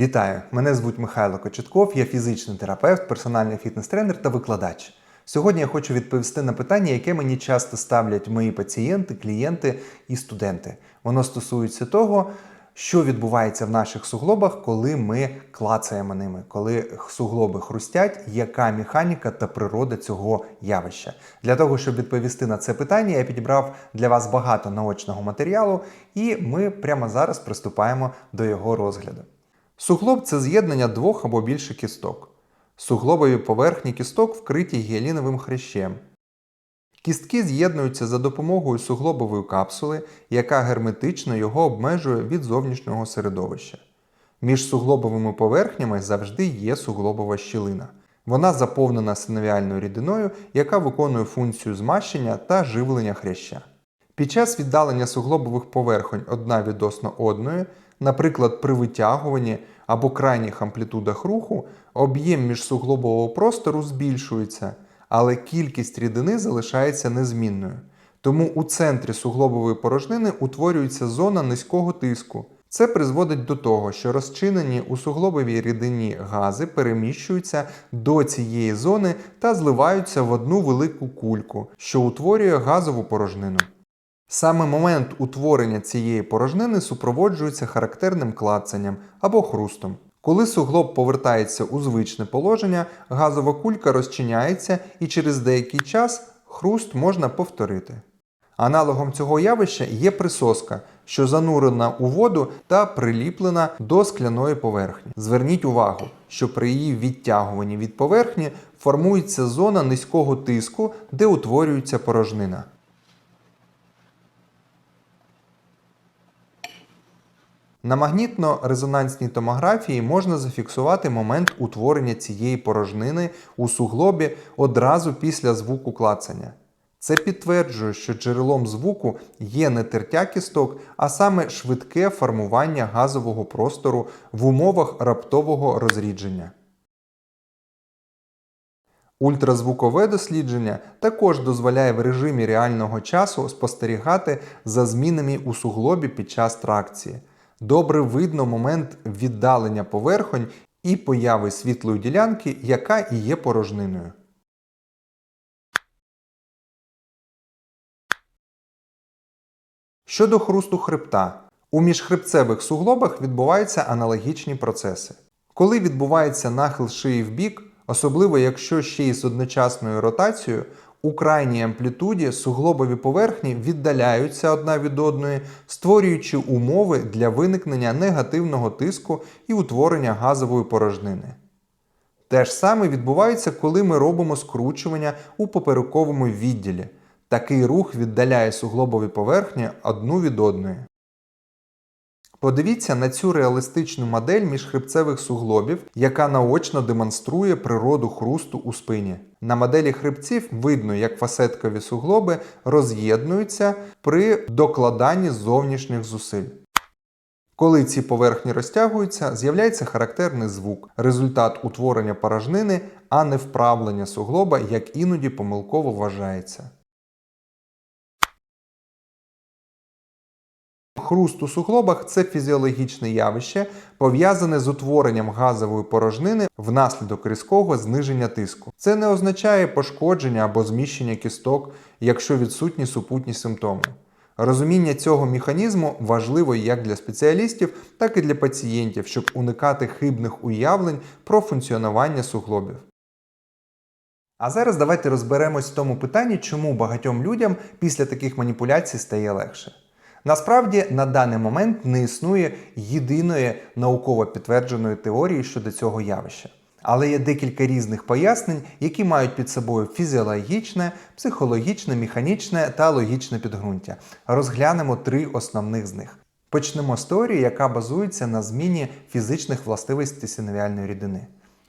Вітаю! Мене звуть Михайло Кочетков, я фізичний терапевт, персональний фітнес-тренер та викладач. Сьогодні я хочу відповісти на питання, яке мені часто ставлять мої пацієнти, клієнти і студенти. Воно стосується того, що відбувається в наших суглобах, коли ми клацаємо ними, коли суглоби хрустять, яка механіка та природа цього явища. Для того, щоб відповісти на це питання, я підібрав для вас багато наочного матеріалу, і ми прямо зараз приступаємо до його розгляду. Суглоб це з'єднання двох або більше кісток. Суглобові поверхні кісток вкриті гіаліновим хрящем. Кістки з'єднуються за допомогою суглобової капсули, яка герметично його обмежує від зовнішнього середовища. Між суглобовими поверхнями завжди є суглобова щілина. Вона заповнена синовіальною рідиною, яка виконує функцію змащення та живлення хряща. Під час віддалення суглобових поверхонь одна відносно одної, наприклад, при витягуванні або крайніх амплітудах руху, об'єм міжсуглобового простору збільшується, але кількість рідини залишається незмінною. Тому у центрі суглобової порожнини утворюється зона низького тиску. Це призводить до того, що розчинені у суглобовій рідині гази переміщуються до цієї зони та зливаються в одну велику кульку, що утворює газову порожнину. Саме момент утворення цієї порожнини супроводжується характерним клацанням або хрустом. Коли суглоб повертається у звичне положення, газова кулька розчиняється і через деякий час хруст можна повторити. Аналогом цього явища є присоска, що занурена у воду та приліплена до скляної поверхні. Зверніть увагу, що при її відтягуванні від поверхні формується зона низького тиску, де утворюється порожнина. На магнітно-резонансній томографії можна зафіксувати момент утворення цієї порожнини у суглобі одразу після звуку клацання. Це підтверджує, що джерелом звуку є не тертя кісток, а саме швидке формування газового простору в умовах раптового розрідження. Ультразвукове дослідження також дозволяє в режимі реального часу спостерігати за змінами у суглобі під час тракції. Добре видно момент віддалення поверхонь і появи світлої ділянки, яка і є порожниною. Щодо хрусту хребта, у міжхребцевих суглобах відбуваються аналогічні процеси. Коли відбувається нахил шиї в бік, особливо якщо ще й з одночасною ротацією, у крайній амплітуді суглобові поверхні віддаляються одна від одної, створюючи умови для виникнення негативного тиску і утворення газової порожнини. Те ж саме відбувається, коли ми робимо скручування у поперековому відділі. Такий рух віддаляє суглобові поверхні одну від одної. Подивіться на цю реалістичну модель міжхребцевих суглобів, яка наочно демонструє природу хрусту у спині. На моделі хребців видно, як фасеткові суглоби роз'єднуються при докладанні зовнішніх зусиль. Коли ці поверхні розтягуються, з'являється характерний звук, результат утворення порожнини, а не вправлення суглоба, як іноді помилково вважається. Хруст у суглобах це фізіологічне явище, пов'язане з утворенням газової порожнини внаслідок різкого зниження тиску. Це не означає пошкодження або зміщення кісток, якщо відсутні супутні симптоми. Розуміння цього механізму важливо як для спеціалістів, так і для пацієнтів, щоб уникати хибних уявлень про функціонування суглобів. А зараз давайте розберемось в тому питанні, чому багатьом людям після таких маніпуляцій стає легше. Насправді на даний момент не існує єдиної науково підтвердженої теорії щодо цього явища. Але є декілька різних пояснень, які мають під собою фізіологічне, психологічне, механічне та логічне підґрунтя. Розглянемо три основних з них. Почнемо з теорії, яка базується на зміні фізичних властивостей синовіальної рідини.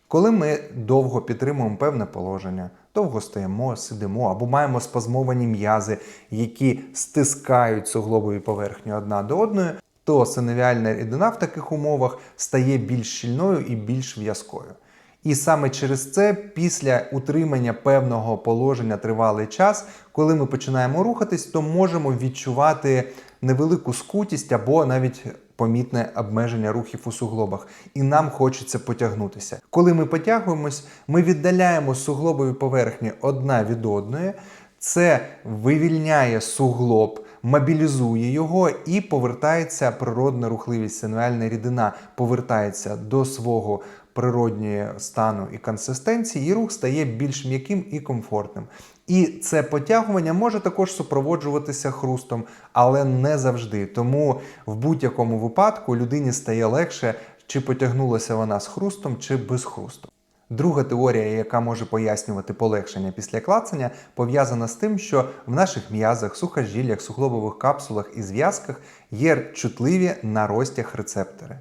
Коли ми довго підтримуємо певне положення, довго стоїмо, сидимо або маємо спазмовані м'язи, які стискають суглобові поверхні одна до одної, то синовіальна рідина в таких умовах стає більш щільною і більш в'язкою. І саме через це, після утримання певного положення тривалий час, коли ми починаємо рухатись, то можемо відчувати невелику скутість або навіть помітне обмеження рухів у суглобах, і нам хочеться потягнутися. Коли ми потягуємось, ми віддаляємо суглобові поверхні одна від одної. Це вивільняє суглоб, мобілізує його і повертається природна рухливість, синуальна рідина повертається до свого природнього стану і консистенції, і рух стає більш м'яким і комфортним. І це потягування може також супроводжуватися хрустом, але не завжди. Тому в будь-якому випадку людині стає легше, чи потягнулася вона з хрустом, чи без хрусту. Друга теорія, яка може пояснювати полегшення після клацання, пов'язана з тим, що в наших м'язах, сухожиллях, суглобових капсулах і зв'язках є чутливі на розтяг рецептори.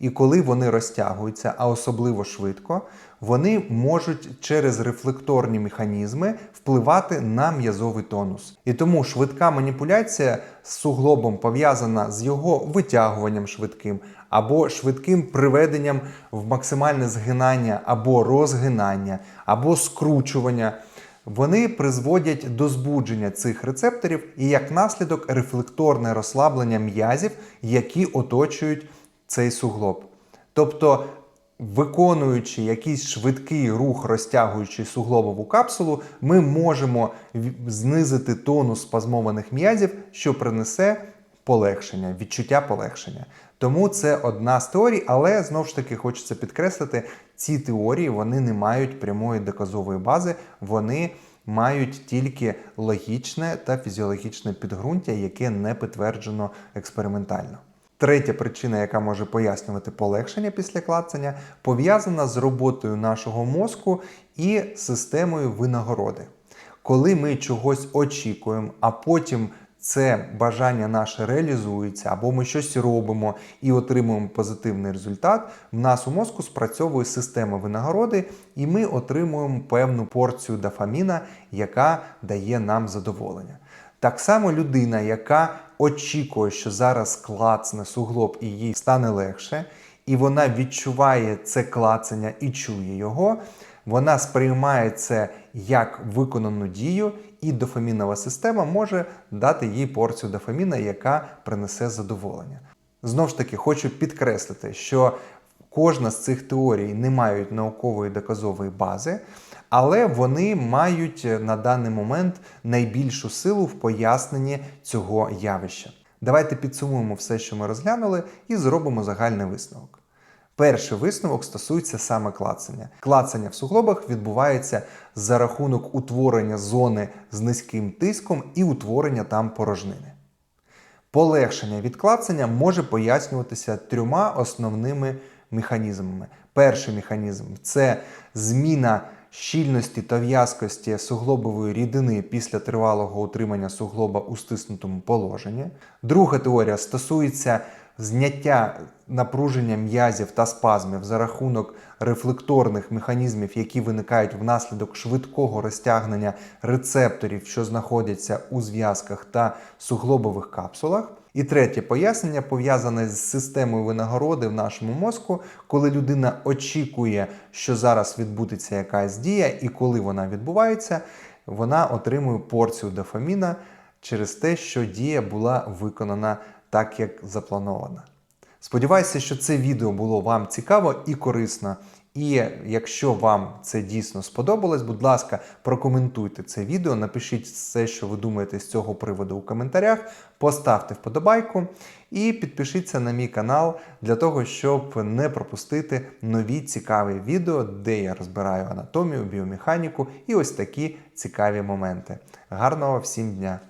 І коли вони розтягуються, а особливо швидко, вони можуть через рефлекторні механізми впливати на м'язовий тонус. І тому швидка маніпуляція з суглобом пов'язана з його витягуванням швидким, або швидким приведенням в максимальне згинання, або розгинання, або скручування. Вони призводять до збудження цих рецепторів і як наслідок рефлекторне розслаблення м'язів, які оточують цей суглоб. Тобто, виконуючи якийсь швидкий рух, розтягуючи суглобову капсулу, ми можемо знизити тонус спазмованих м'язів, що принесе полегшення, відчуття полегшення. Тому це одна з теорій, але знову ж таки хочеться підкреслити, ці теорії вони не мають прямої доказової бази, вони мають тільки логічне та фізіологічне підґрунтя, яке не підтверджено експериментально. Третя причина, яка може пояснювати полегшення після клацання, пов'язана з роботою нашого мозку і системою винагороди. Коли ми чогось очікуємо, а потім це бажання наше реалізується, або ми щось робимо і отримуємо позитивний результат, в нас у мозку спрацьовує система винагороди, і ми отримуємо певну порцію дофаміна, яка дає нам задоволення. Так само людина, яка очікує, що зараз клацне суглоб і їй стане легше, і вона відчуває це клацання і чує його, вона сприймає це як виконану дію, і дофамінова система може дати їй порцію дофаміна, яка принесе задоволення. Знову ж таки, хочу підкреслити, що кожна з цих теорій не мають наукової доказової бази, але вони мають на даний момент найбільшу силу в поясненні цього явища. Давайте підсумуємо все, що ми розглянули, і зробимо загальний висновок. Перший висновок стосується саме клацання. Клацання в суглобах відбувається за рахунок утворення зони з низьким тиском і утворення там порожнини. Полегшення від клацання може пояснюватися трьома основними механізмами. Перший механізм це зміна щільності та в'язкості суглобової рідини після тривалого утримання суглоба у стиснутому положенні. Друга теорія стосується зняття напруження м'язів та спазмів за рахунок рефлекторних механізмів, які виникають внаслідок швидкого розтягнення рецепторів, що знаходяться у зв'язках та суглобових капсулах. І третє пояснення пов'язане з системою винагороди в нашому мозку, коли людина очікує, що зараз відбудеться якась дія, і коли вона відбувається, вона отримує порцію дофаміна через те, що дія була виконана так, як заплановано. Сподіваюся, що це відео було вам цікаво і корисно. І якщо вам це дійсно сподобалось, будь ласка, прокоментуйте це відео, напишіть все, що ви думаєте з цього приводу у коментарях, поставте вподобайку і підпишіться на мій канал для того, щоб не пропустити нові цікаві відео, де я розбираю анатомію, біомеханіку і ось такі цікаві моменти. Гарного всім дня!